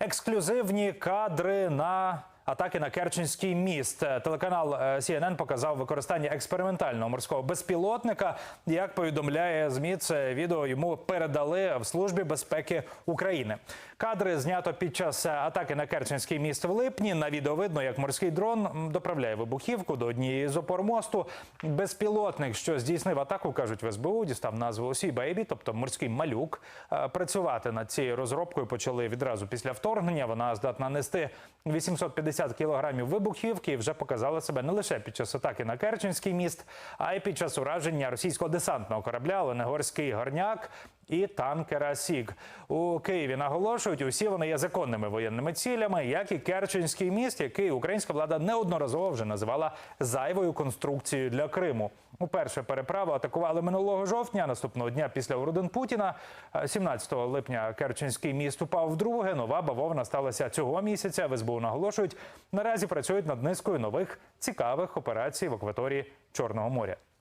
Ексклюзивні кадри на атаки на Керченський міст. Телеканал е, CNN показав використання експериментального морського безпілотника. Як повідомляє ЗМІ, це відео йому передали в службі безпеки України. Кадри знято під час е, атаки на Керченський міст в липні. На відео видно, як морський дрон доправляє вибухівку до однієї з опор мосту. Безпілотник, що здійснив атаку, кажуть в СБУ, дістав назву Sea Baby, тобто морський малюк. Е, Працювати над цією розробкою почали відразу після вторгнення. Вона здатна нести 850 кілограмів вибухівки вже показала себе не лише під час атаки на Керченський міст, а й під час ураження російського десантного корабля Оленегорський горняк і танкера Сіг. У Києві наголошують, усі вони є законними воєнними цілями, як і Керченський міст, який українська влада неодноразово вже називала зайвою конструкцією для Криму. Уперше переправу атакували минулого жовтня, наступного дня після уродин Путіна. Е, 17 липня Керченський міст упав вдруге. Нова бавовна сталася цього місяця. В наголошують, наразі працюють над низкою нових цікавих операцій в акваторії Чорного моря.